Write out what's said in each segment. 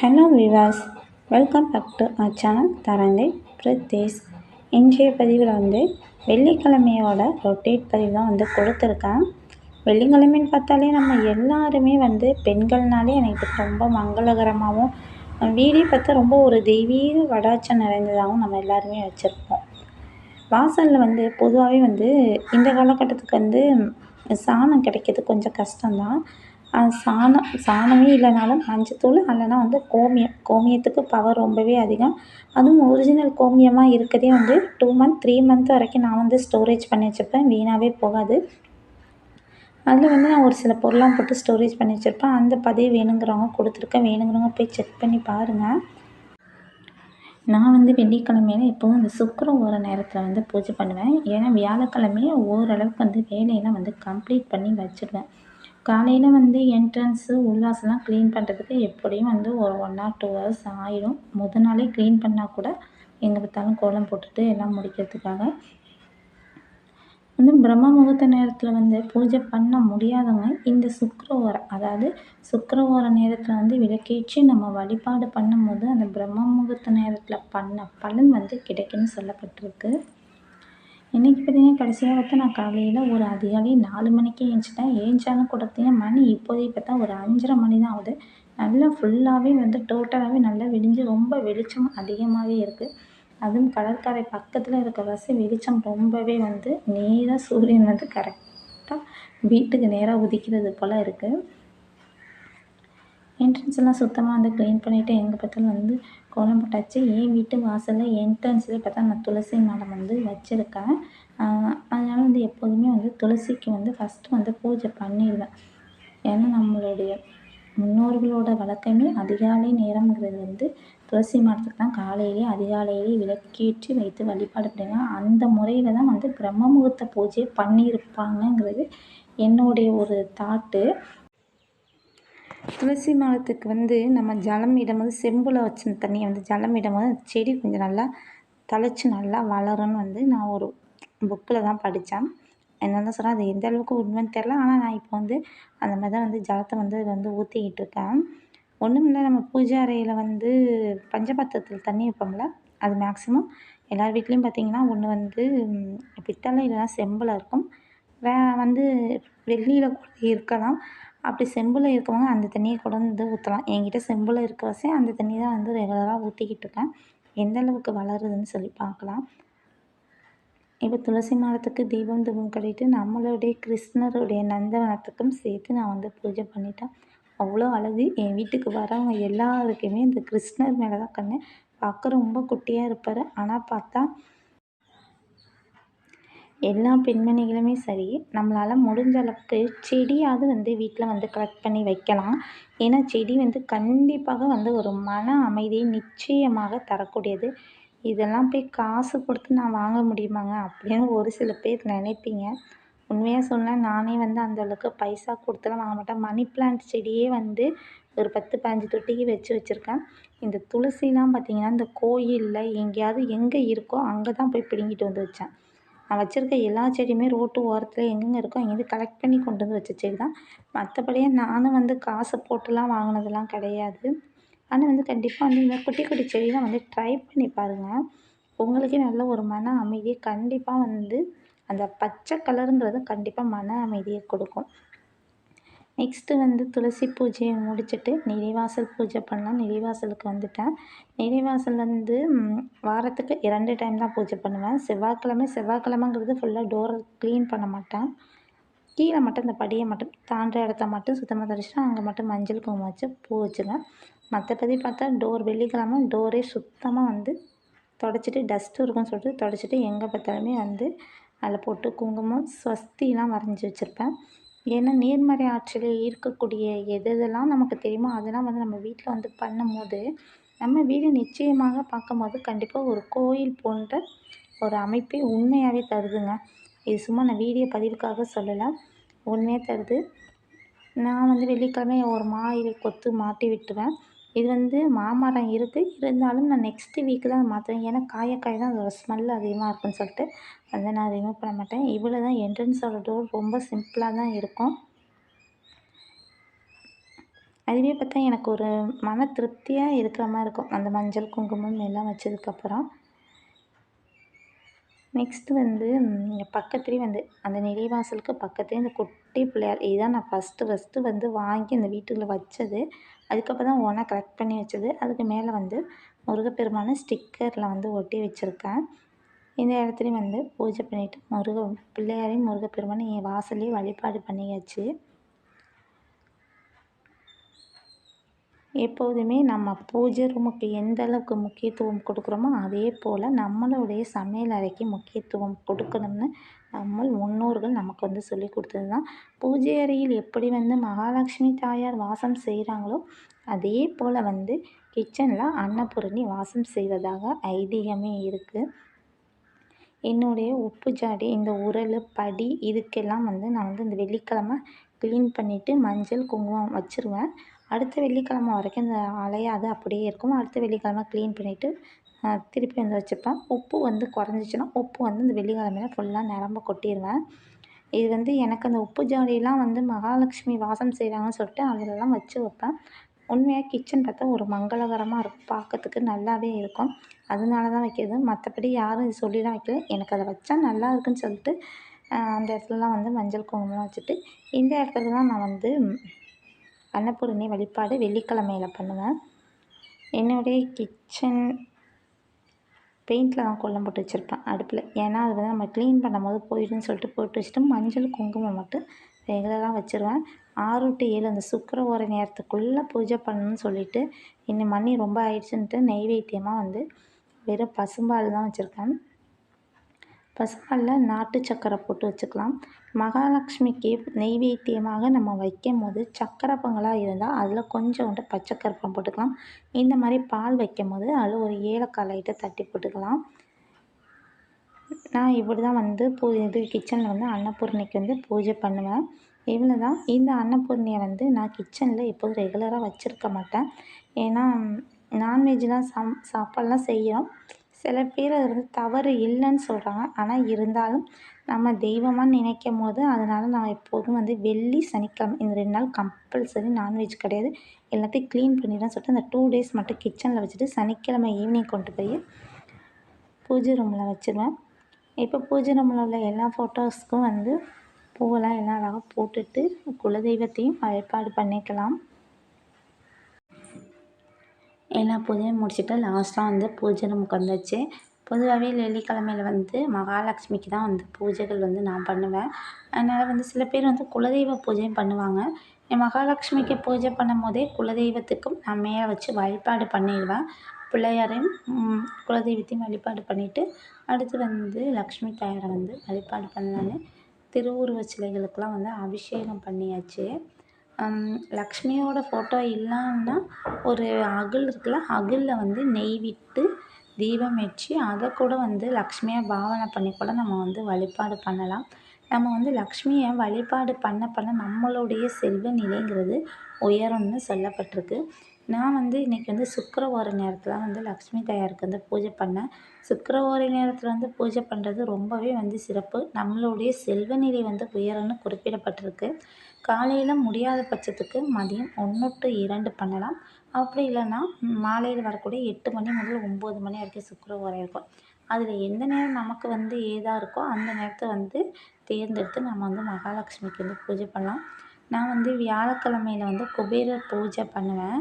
Hello Vilas welcome back to our channel தரங்கை பிரதேஷ் இன்றைய பதிவில் வந்து வெள்ளிக்கிழமையோட ரொட்டேட் பதிவு தான் வந்து கொடுத்துருக்கேன் வெள்ளிக்கிழமைன்னு பார்த்தாலே நம்ம எல்லாருமே வந்து பெண்கள்னாலே எனக்கு ரொம்ப மங்களகரமாகவும் வீடே பார்த்தா ரொம்ப ஒரு தெய்வீக கடாட்சம் நிறைந்ததாகவும் நம்ம எல்லாருமே வச்சுருப்போம். வாசலில் வந்து பொதுவாகவே வந்து இந்த காலகட்டத்துக்கு வந்து சாணம் கிடைக்கிறது கொஞ்சம் கஷ்டம்தான். சாணம் சாணமே இல்லைனாலும் மஞ்சத்தூள் இல்லைனா வந்து கோமியம். கோமியத்துக்கு பவர் ரொம்பவே அதிகம். அதுவும் ஒரிஜினல் கோமியமாக இருக்கிறதே வந்து டூ மந்த் த்ரீ மந்த் வரைக்கும் நான் வந்து ஸ்டோரேஜ் பண்ணி வச்சுருப்பேன். வீணாகவே போகாது. அதில் வந்து நான் ஒரு சில பொருளாக போட்டு ஸ்டோரேஜ் பண்ணி வச்சுருப்பேன். அந்த பதிவு வேணுங்கிறவங்க கொடுத்துருக்கேன் வேணுங்கிறவங்க போய் செக் பண்ணி பாருங்கள் நான் வந்து வெள்ளிக்கிழமையில எப்போவும் இந்த சுக்கரம் ஓர நேரத்தில் வந்து பூஜை பண்ணுவேன். ஏன்னா வியாழக்கிழமையே ஓரளவுக்கு வந்து வேலையெல்லாம் வந்து கம்ப்ளீட் பண்ணி வச்சுருவேன். காலையில் வந்து என்ட்ரன்ஸு உள்வாசல்லாம் க்ளீன் பண்ணுறதுக்கு எப்படியும் வந்து ஒரு ஒன் ஆர் டூ ஹவர்ஸ் ஆயிடும். முத நாளே க்ளீன் பண்ணால் கூட எங்கே பார்த்தாலும் கோலம் போட்டுட்டு எல்லாம் முடிக்கிறதுக்காக. வந்து பிரம்ம முகூர்த்த நேரத்தில் வந்து பூஜை பண்ண முடியாதவங்க இந்த சுக்கரவாரம் அதாவது சுக்கரவார நேரத்தில் வந்து விளக்கேற்றி நம்ம வழிபாடு பண்ணும்போது அந்த பிரம்ம முகூர்த்த நேரத்தில் பண்ண பலன் வந்து கிடைக்குன்னு சொல்லப்பட்டிருக்கு. இன்றைக்கி பார்த்தீங்கன்னா கடைசியாக பார்த்தா நான் காலையில் ஒரு அதிகாலை நாலு மணிக்கே ஏஞ்சிட்டேன் ஏஞ்சாலும் கூட பார்த்தீங்கன்னா மணி இப்போதைக்கு பார்த்தா ஒரு அஞ்சரை மணி தான் ஆகுது. நல்லா ஃபுல்லாகவே வந்து டோட்டலாகவே நல்லா விடிஞ்சு ரொம்ப வெளிச்சம் அதிகமாகவே இருக்குது அதுவும் கடற்கரை பக்கத்தில் இருக்க வசி வெளிச்சம் ரொம்பவே வந்து நேராக சூரியன் வந்து கரெக்டாக வீட்டுக்கு நேராக உதிக்கிறது போல் இருக்குது என்ட்ரன்ஸ் எல்லாம் சுத்தமாக வந்து க்ளீன் பண்ணிவிட்டு எங்கே பார்த்தாலும் வந்து கோலம் போட்டாச்சு. என் வீட்டு வாசலில் என்ட்ரன்ஸ்லேயே பார்த்தா நான் துளசி மாடம் வந்து வச்சுருக்கேன். அதனால் வந்து எப்போதுமே வந்து துளசிக்கு வந்து ஃபஸ்ட்டு வந்து பூஜை பண்ணிடுவேன். ஏன்னா நம்மளுடைய முன்னோர்களோட வழக்கமே அதிகாலை நேரம்ங்கிறது வந்து துளசி மாடத்துக்கு தான் காலையிலேயே அதிகாலையிலேயே விளக்கேற்றி வைத்து வழிபாடு பண்ணுவேன் அந்த முறையில் தான் வந்து பிரம்ம முகூர்த்த பூஜையை பண்ணியிருப்பாங்கங்கிறது என்னுடைய ஒரு தாட்டு துளசி மரத்துக்கு வந்து நம்ம ஜலம் இடும்போது செம்பில் வச்ச தண்ணியை வந்து ஜலம் இடும்போது செடி கொஞ்சம் நல்லா தழைச்சி நல்லா வளரும்னு வந்து நான் ஒரு புக்கில் தான் படித்தேன் என்ன தான் சொல்கிறேன் அது எந்த அளவுக்கு உண்மைன்னு தெரில ஆனால் நான் இப்போ வந்து அந்த மாதிரி தான் வந்து ஜலத்தை வந்து இதை வந்து ஊற்றிக்கிட்டு இருக்கேன். ஒன்றும் இல்லை நம்ம பூஜை அறையில் வந்து பஞ்சபாத்திரத்தில் தண்ணி வைப்போம்ல அது மேக்ஸிமம் எல்லார் வீட்லேயும் பார்த்திங்கன்னா ஒன்று வந்து பித்தளை இல்லைனா செம்பில் இருக்கும். வே வந்து வெள்ளியில் கூட இருக்கலாம். அப்படி செம்பில் இருக்கவங்க அந்த தண்ணியை கூட வந்து ஊற்றலாம் என்கிட்ட செம்பில் இருக்க இருக்கவாசி அந்த தண்ணி தான் வந்து ரெகுலராக ஊற்றிக்கிட்டு இருக்கேன். எந்த அளவுக்கு வளருதுன்னு சொல்லி பார்க்கலாம். இப்போ துளசி மாடத்துக்கு தீபம் தீபம் கட்டிட்டு நம்மளுடைய கிருஷ்ணருடைய நந்தவனத்துக்கும் சேர்த்து நான் வந்து பூஜை பண்ணிட்டேன். அவ்வளோ அழகு. என் வீட்டுக்கு வரவங்க எல்லாருக்குமே இந்த கிருஷ்ணர் மேலே தான் கண்ணு. பார்க்க ரொம்ப குட்டியாக இருப்பார். ஆனால் பார்த்தா எல்லா பெண்மணிகளுமே சரி நம்மளால் முடிஞ்ச அளவுக்கு செடியாவது வந்து வீட்டில் வந்து கலெக்ட் பண்ணி வைக்கலாம். ஏன்னா செடி வந்து கண்டிப்பாக வந்து ஒரு மன அமைதியை நிச்சயமாக தரக்கூடியது. இதெல்லாம் போய் காசு கொடுத்து நான் வாங்க முடியுமாங்க? அப்படின்னு ஒரு சில பேர் நினைப்பீங்க. உண்மையாக சொன்னால் நானே வந்து அந்த அளவுக்கு பைசா கொடுத்துலாம் வாங்க மாட்டேன். மணி பிளான்ட் செடியே வந்து ஒரு பத்து பதினஞ்சு தொட்டிக்கு வச்சு வச்சுருக்கேன். இந்த துளசிலாம் பார்த்திங்கன்னா இந்த கோயிலில் எங்கேயாவது எங்கே இருக்கோ அங்கே தான் போய் பிடுங்கிட்டு வந்து வச்சேன். நான் வச்சுருக்க எல்லா செடியுமே ரோட்டு ஓரத்தில் எங்கெங்கே இருக்கோ அங்கேருந்து கலெக்ட் பண்ணி கொண்டு வந்து வச்ச செடி தான் மற்றபடியே நானும் வந்து காசு போட்டுலாம் வாங்கினதுலாம் கிடையாது. ஆனால் வந்து கண்டிப்பாக வந்து இந்த குட்டி குட்டி செடியெலாம் வந்து ட்ரை பண்ணி பாருங்கள் உங்களுக்கே நல்ல ஒரு மன அமைதியை கண்டிப்பாக வந்து அந்த பச்சை கலருங்கிறது கண்டிப்பாக மன அமைதியை கொடுக்கும். நெக்ஸ்ட்டு வந்து துளசி பூஜையை முடிச்சுட்டு நிலைவாசல் பூஜை பண்ணலாம். நிலைவாசலுக்கு வந்துட்டேன். நிலைவாசல் வந்து வாரத்துக்கு இரண்டு டைம் தான் பூஜை பண்ணுவேன். செவ்வாய்க்கிழமை செவ்வாய்க்கிழமைங்கிறது ஃபுல்லாக டோரை க்ளீன் பண்ண மாட்டேன். கீழே மட்டும் இந்த படியை மட்டும் தாண்டுற இடத்த மட்டும் சுத்தமாக தெளிச்சிட்டு அங்கே மட்டும் மஞ்சள் குங்குமம் வச்சு பூ வச்சுருவேன் மற்றபடி பார்த்தா டோர் வெள்ளிக்கிழமை டோரே சுத்தமாக வந்து தொடச்சிட்டு டஸ்ட்டு இருக்கும்னு சொல்லிட்டு தொடச்சிட்டு எங்கே பார்த்தாலுமே வந்து அதில் போட்டு குங்குமம் ஸ்வஸ்திலாம் வரைஞ்சி வச்சுருப்பேன். ஏன்னா நேர்மறை ஆற்றலில் இருக்கக்கூடிய எது எதெல்லாம் நமக்கு தெரியுமோ அதெல்லாம் வந்து நம்ம வீட்டில் வந்து பண்ணும்போது நம்ம வீடு நிச்சயமாக பார்க்கும்போது கண்டிப்பாக ஒரு கோயில் போன்ற ஒரு அமைப்பை உண்மையாகவே தருதுங்க. இது சும்மா நான் வீடியோ பதிவுக்காக சொல்லலை. உண்மையாக தருது. நான் வந்து வெள்ளிக்கிழமை ஒரு மாயிலை கொத்து மாட்டி விட்டுருவேன். இது வந்து மாமரம் இருக்குது இருந்தாலும் நான் நெக்ஸ்ட்டு வீக்கு தான் மாற்றுவேன் ஏன்னா காய காய தான் அதோடய ஸ்மெல் அதிகமாக இருக்குன்னு சொல்லிட்டு அதை நான் ரிமூவ் பண்ண மாட்டேன். இவ்வளோ தான் என்ட்ரன்ஸோட டோர் ரொம்ப சிம்பிளாக தான் இருக்கும். அதுவே பார்த்தா எனக்கு ஒரு மன திருப்தியாக இருக்கிற மாதிரி இருக்கும். அந்த மஞ்சள் குங்குமம் எல்லாம் வச்சதுக்கப்புறம் நெக்ஸ்ட்டு வந்து பக்கத்துலேயே வந்து அந்த நிலைவாசலுக்கு பக்கத்துலேயே இந்த குட்டி பிள்ளையார் இதுதான் நான் ஃபஸ்ட்டு ஃபஸ்ட்டு வந்து வாங்கி அந்த வீட்டுக்குள்ளே வச்சது. அதுக்கப்புறம் தான் ஒவ்வொன்றா கலெக்ட் பண்ணி வச்சது. அதுக்கு மேலே வந்து முருகப்பெருமானை ஸ்டிக்கரில் வந்து ஒட்டி வச்சுருக்கேன். இந்த இடத்துலையும் வந்து பூஜை பண்ணிவிட்டு முருக பிள்ளையாரையும் முருகப்பெருமானையும் என் வாசல்லேயே வழிபாடு பண்ணியாச்சு. எப்போதுமே நம்ம பூஜை ரூமுக்கு எந்த அளவுக்கு முக்கியத்துவம் கொடுக்குறோமோ அதே போல் நம்மளுடைய சமையல் அறைக்கு முக்கியத்துவம் கொடுக்கணும்னு நம்ம முன்னோர்கள் நமக்கு வந்து சொல்லி கொடுத்தது தான் பூஜை அறையில் எப்படி வந்து மகாலட்சுமி தாயார் வாசம் செய்கிறாங்களோ அதே போல் வந்து கிச்சனில் அன்னபூரணி வாசம் செய்வதாக ஐதீகமே இருக்குது என்னுடைய உப்பு ஜாடி இந்த உரல் படி இதுக்கெல்லாம் வந்து நான் வந்து இந்த வெள்ளிக்கிழம க்ளீன் பண்ணிவிட்டு மஞ்சள் குங்குமம் வச்சுருவேன். அடுத்த வெள்ளிக்கிழம வரைக்கும் இந்த அலையாது அப்படியே இருக்கும். அடுத்த வெள்ளிக்கிழம க்ளீன் பண்ணிவிட்டு திருப்பி வந்து வச்சுப்பேன். உப்பு வந்து குறைஞ்சிச்சின்னா உப்பு வந்து இந்த வெள்ளிக்கிழமையில ஃபுல்லாக நிரம்ப கொட்டிடுவேன் இது வந்து எனக்கு அந்த உப்பு ஜாடியெலாம் வந்து மகாலட்சுமி வாசம் செய்கிறாங்கன்னு சொல்லிட்டு அதிலலாம் வச்சு வைப்பேன். உண்மையாக கிச்சன் பார்த்தா ஒரு மங்களகரமாக இருக்கும். பார்க்கறதுக்கு நல்லாவே இருக்கும். அதனால தான் வைக்கிறது. மற்றபடி யாரும் இது சொல்லிலாம் வைக்கல. எனக்கு அதை வச்சா நல்லா இருக்குன்னு சொல்லிட்டு அந்த இடத்துலலாம் வந்து மஞ்சள் குங்குமம் வச்சுட்டு இந்த இடத்துல தான் நான் வந்து அன்னபூரணி வழிபாடு வெள்ளிக்கிழமையில பண்ணுவேன். என்னுடைய கிச்சன் பெயிண்டில் தான் கோலம் போட்டு வச்சுருப்பேன் அடுப்பில். ஏன்னா அது வந்து நம்ம க்ளீன் பண்ணும்போது போயிடும்னு சொல்லிட்டு போட்டு வச்சுட்டு மஞ்சள் குங்குமம் மட்டும் ரெகுலராக வச்சுருவேன். ஆறு டு ஏழு அந்த சுக்கர ஓர நேரத்துக்குள்ளே பூஜை பண்ணணும்னு சொல்லிட்டு இன்னும் மணி ரொம்ப ஆயிடுச்சுன்ட்டு நெய்வேத்தியமாக வந்து வெறும் பசும்பால் தான் வச்சுருக்கேன். பசங்களில் நாட்டு சக்கரை போட்டு வச்சுக்கலாம். மகாலட்சுமிக்கு நெய்வேத்தியமாக நம்ம வைக்கும் போது சக்கரை பொங்கலாக இருந்தால் அதில் கொஞ்சோண்டு பச்சை கற்பூரம் போட்டுக்கலாம். இந்த மாதிரி பால் வைக்கும் போது அதில் ஒரு ஏலக்காய் லைட்டை தட்டி போட்டுக்கலாம். நான் இப்படி தான் வந்து பூ இது கிச்சனில் வந்து அன்னபூர்ணிக்கு வந்து பூஜை பண்ணுவேன். இவ்வளோ தான் இந்த அன்னபூர்ணியை வந்து நான் கிச்சனில் எப்போதும் ரெகுலராக வச்சுருக்க மாட்டேன். ஏன்னா நான்வெஜ்லாம் சம் சாப்பாடெலாம் செய்கிறோம் சில பேர் அது வந்து தவறு இல்லைன்னு சொல்கிறாங்க ஆனால் இருந்தாலும் நம்ம தெய்வமாக நினைக்கும் போது அதனால் நான் எப்போதும் வந்து வெள்ளி சனிக்கிழமை இந்த ரெண்டு நாள் கம்பல்சரி நான்வெஜ் கிடையாது. எல்லாத்தையும் க்ளீன் பண்ணிடுறேன் சொல்லிட்டு அந்த டூ டேஸ் மட்டும் கிச்சனில் வச்சுட்டு சனிக்கிழமை ஈவினிங் கொண்டு போய் பூஜை ரூமில் வச்சுருவேன். இப்போ பூஜை ரூமில் உள்ள எல்லா ஃபோட்டோஸ்க்கும் வந்து பூவெல்லாம் எல்லாம் அழகாக போட்டுட்டு குலதெய்வத்தையும் வழிபாடு பண்ணிக்கலாம். எல்லா பூஜையும் முடிச்சுட்டு லாஸ்ட்டாக வந்து பூஜை ரூமுக்கு வந்தாச்சு. பொதுவாகவே வெள்ளிக்கிழமையில வந்து மகாலட்சுமிக்கு தான் வந்து பூஜைகள் வந்து நான் பண்ணுவேன். அதனால் வந்து சில பேர் வந்து குலதெய்வ பூஜையும் பண்ணுவாங்க. என் மகாலட்சுமிக்கு பூஜை பண்ணும் போதே குலதெய்வத்துக்கும் நான் மேலே வச்சு வழிபாடு பண்ணிடுவேன். பிள்ளையாரையும் குலதெய்வத்தையும் வழிபாடு பண்ணிவிட்டு அடுத்து வந்து லக்ஷ்மி தாயாரை வந்து வழிபாடு பண்ணலான்னு திருவுருவ சிலைகளுக்கெலாம் வந்து அபிஷேகம் பண்ணியாச்சு. லக்ஷ்மியோட ஃபோட்டோ இல்லைன்னா ஒரு அகல் இருக்குல்ல அகலில் வந்து நெய் விட்டு தீபம் ஏற்றி அதை கூட வந்து லக்ஷ்மியை பாவனை பண்ணி கூட நம்ம வந்து வழிபாடு பண்ணலாம். நம்ம வந்து லக்ஷ்மியை வழிபாடு பண்ண பண்ண நம்மளுடைய செல்வ நிலைங்கிறது உயரும்னு சொல்லப்பட்டிருக்கு. நான் வந்து இன்றைக்கி வந்து சுக்கரவார நேரத்தில் வந்து லக்ஷ்மி தாயாருக்கு வந்து பூஜை பண்ணேன். சுக்கரவார நேரத்தில் வந்து பூஜை பண்ணுறது ரொம்பவே வந்து சிறப்பு. நம்மளுடைய செல்வ நிலை வந்து உயரம்னு குறிப்பிடப்பட்டிருக்கு. காலையில் முடியாத பட்சத்துக்கு மதியம் ஒன்று டு இரண்டு பண்ணலாம். அப்படி இல்லைன்னா மாலையில் வரக்கூடிய எட்டு மணி முதல் ஒம்பது மணி வரைக்கும் சுக்கரவாரம் இருக்கும். அதில் எந்த நேரம் நமக்கு வந்து ஏதாக இருக்கோ அந்த நேரத்தை வந்து தேர்ந்தெடுத்து நம்ம வந்து மகாலட்சுமிக்கு வந்து பூஜை பண்ணலாம். நான் வந்து வியாழக்கிழமையில வந்து குபேரர் பூஜை பண்ணுவேன்.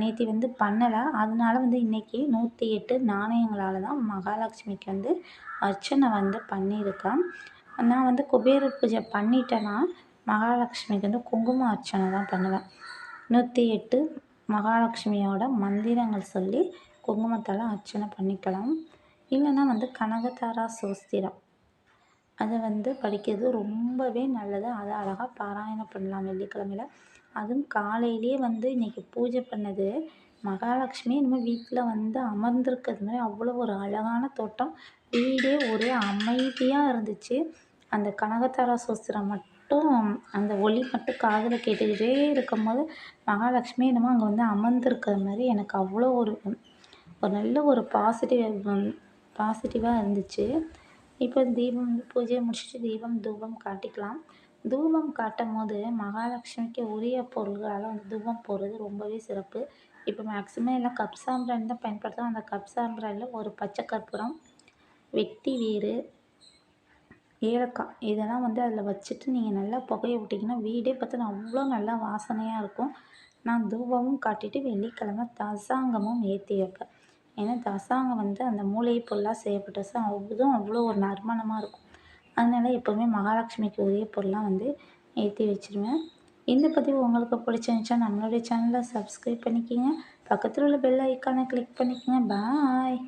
நேற்று வந்து பண்ணலை. அதனால வந்து இன்றைக்கி நூற்றி எட்டு நாணயங்களால் தான் மகாலட்சுமிக்கு வந்து அர்ச்சனை வந்து பண்ணியிருக்கேன் நான் வந்து குபேரர் பூஜை பண்ணிட்டேன்னா மகாலட்சுமிக்கு வந்து குங்கும அர்ச்சனை தான் பண்ணுவேன். நூற்றி எட்டு மகாலட்சுமியோட மந்திரங்கள் சொல்லி குங்குமத்தால் அர்ச்சனை பண்ணிக்கலாம். இல்லைன்னா வந்து கனகதாரா சோஸ்திரம். அதை வந்து படிக்கிறது ரொம்பவே நல்லது. அதை அழகாக பாராயணம் பண்ணலாம் வெள்ளிக்கிழமையில். அதுவும் காலையிலேயே வந்து இன்றைக்கி பூஜை பண்ணது. மகாலட்சுமி நம்ம வீட்டில் வந்து அமர்ந்திருக்கிறது மாதிரி அவ்வளோ ஒரு அழகான தோட்டம். வீடே ஒரே அமைதியாக இருந்துச்சு. அந்த கனகதாரா சோஸ்திரம் மட்டும் அந்த ஒலி மட்டும் காதில் கேட்டுக்கிட்டே இருக்கும்போது மகாலட்சுமி என்னமோ அங்கே வந்து அமர்ந்திருக்கிற மாதிரி எனக்கு அவ்வளோ ஒரு ஒரு நல்ல ஒரு பாசிட்டிவ் பாசிட்டிவாக இருந்துச்சு. இப்போ தீபம் வந்து பூஜையை முடிச்சுட்டு தீபம் தூபம் காட்டிக்கலாம். தூபம் காட்டும் போது மகாலட்சுமிக்கு உரிய பொருள்களால் வந்து தூபம் போடுறது ரொம்பவே சிறப்பு. இப்போ மேக்ஸிமம் எல்லாம் கப் சாம்பிராணி தான் பயன்படுத்துகிறோம் அந்த கப் சாம்பிராணியில் ஒரு பச்சை கற்பூரம் வெட்டி வேறு ஏலக்காய் இதெல்லாம் வந்து அதில் வச்சுட்டு நீங்கள் நல்லா புகைய விட்டிங்கன்னா வீடே பார்த்தீங்கன்னா அவ்வளோ நல்லா வாசனையாக இருக்கும். நான் தூபமும் காட்டிட்டு வெள்ளிக்கிழம தசாங்கமும் ஏற்றி வைப்பேன். ஏன்னா தசாங்கம் வந்து அந்த மூலிகை பொருளாக செய்யப்பட்ட சா அதுவும் அவ்வளோ ஒரு நறுமணமாக இருக்கும். அதனால் எப்போவுமே மகாலட்சுமிக்கு உரிய பொருளாக வந்து ஏற்றி வச்சுருவேன். இந்த பதிவு உங்களுக்கு பிடிச்சிருந்துச்சா நம்மளுடைய சேனலை சப்ஸ்கிரைப் பண்ணிக்கிங்க. பக்கத்தில் உள்ள பெல் ஐக்கானை கிளிக் பண்ணிக்கோங்க. பாய்